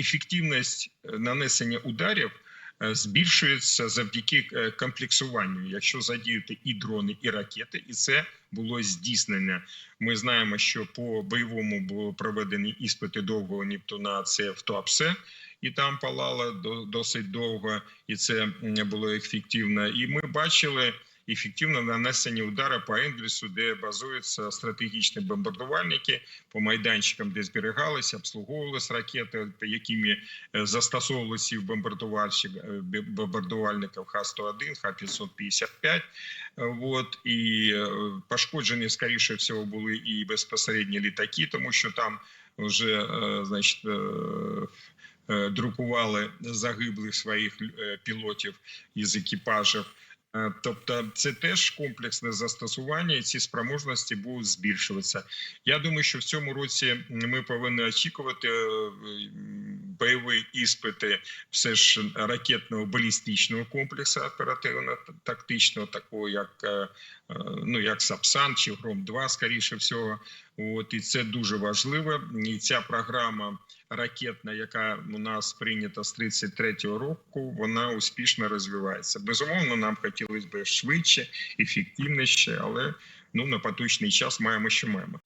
ефективність е, нанесення ударів е, збільшується завдяки е, комплексуванню, якщо задіяти і дрони, і ракети, і це було здійснення. Ми знаємо, що по бойовому було проведені іспити довгого Нептуна. Це в Туапсе, і там палало до- досить довго, і це було ефективно. І ми бачили ефективне нанесення удара по Ендрісу, де базуються стратегічні бомбардувальники по майданчикам, де зберігалися, обслуговувалися ракети, якими е, застосовувалися бомбардувальщик е, бомбардувальників Х-101, Х-555. Е, Вот і пошкоджені, скоріше всього, були і безпосередні літаки, тому що там вже значить. Друкували загиблих своїх пілотів із екіпажів. Е, Тобто, це теж комплексне застосування, і ці спроможності будуть збільшуватися. Я думаю, що в цьому році ми повинні очікувати е, бойові іспити все ж ракетного балістичного комплексу оперативно-тактичного, такого як е, е, ну як Сапсан чи Гром 2 скоріше всього. От і це дуже важливо. І ця програма ракетна, яка у нас прийнята з 33-го року, вона успішно розвивається. Безумовно, нам хотілося б швидше, ефективніше, але ну на поточний час маємо, що маємо.